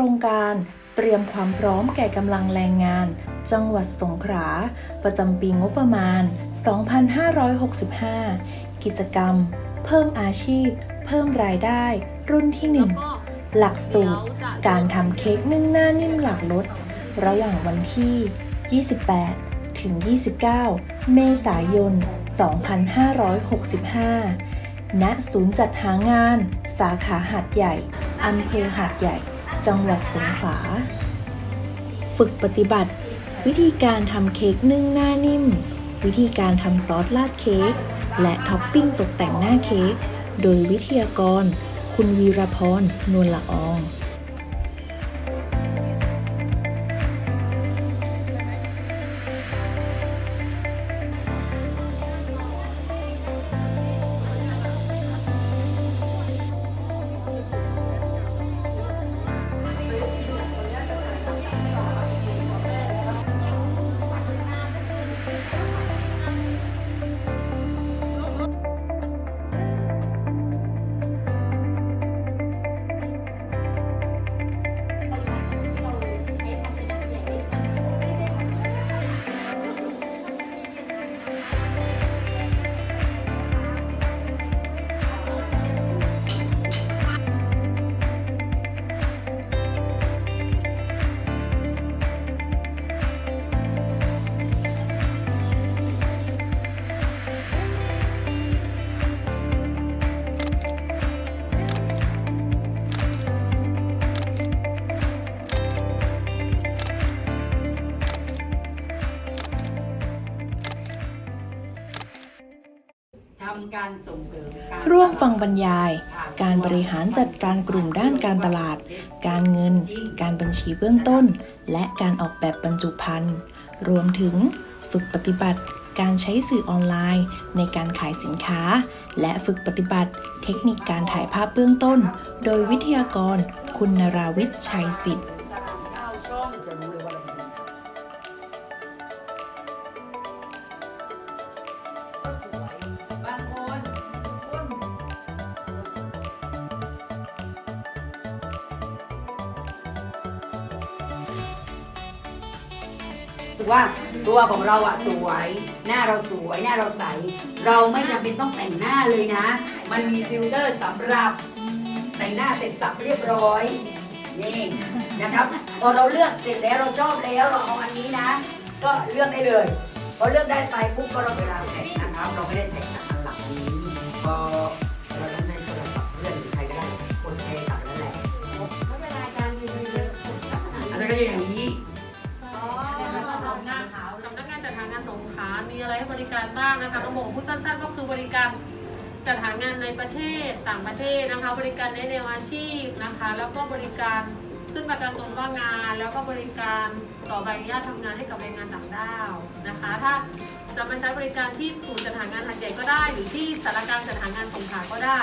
รงการเตรียมความพร้อมแก่กำลังแรงงาน จังหวัดสงขลาประจำปีงบประมาณ 2565 กิจกรรม เพิ่มอาชีพ เพิ่มรายได้ รุ่นที่ 1 หลักสูตร การทำเค้กนึ่งหน้านิ่มหลักลด ระหว่างวันที่ 28 ถึง 29 เมษายน 2565 ณ ศูนย์จัดหางาน สาขาหาดใหญ่อำเภอหาดใหญ่ จังหวัดสงขลา ฝึกปฏิบัติ วิธีการทำเค้กนึ่งหน้านิ่ม วิธีการทำซอสราดเค้ก และท็อปปิ้งตกแต่งหน้าเค้ก โดยวิทยากร คุณวีรพรนวลละออง รส่งเสริมการร่วมฟังบรรยาย การบริหารจัดการกลุ่มด้านการตลาด การเงิน การบัญชีเบื้องต้น และการออกแบบบรรจุภัณฑ์ รวมถึงฝึกปฏิบัติ การใช้สื่อออนไลน์ ในการขายสินค้า และฝึกปฏิบัติ เทคนิคการถ่ายภาพเบื้องต้น โดยวิทยากร คุณนราวิทย์ชัยสิทธิ์ ถือว่าตัวของเราอะสวย หน้าเราสวย หน้าเราใส เราไม่จำเป็นต้องแต่งหน้าเลยนะ มันมีฟิลเตอร์สำหรับแต่งหน้าเสร็จสับเรียบร้อย นี่นะครับ พอเราเลือกเสร็จแล้วเราชอบแล้วเราเอาอันนี้นะ ก็เลือกได้เลยพอเลือกได้ไปปุ๊บก็เราเวลาแต่งนะครับ เราไม่ได้แต่งจากอันหลักนี้พอเราต้องใช้โทรศัพท์เพื่อนหรือใครก็ได้กดแชร์กลับนั่นแหละแล้วเวลาการยืนเยอะๆอันนั้นก็จะอย่างนี้ บริการบ้างนะคะต้องบอกพูดสั้นๆ ก็คือบริการจัดหางานในประเทศต่างประเทศนะคะ บริการในแนวอาชีพนะคะ แล้วก็บริการขึ้นประกันตนว่างงาน แล้วก็บริการต่อใบอนุญาตทำงานให้กับแรงงานต่างด้าวนะคะ ถ้าจะมาใช้บริการที่ศูนย์จัดหางานหัดใหญ่ก็ได้ หรือที่สารการจัดหางานสงขลาก็ได้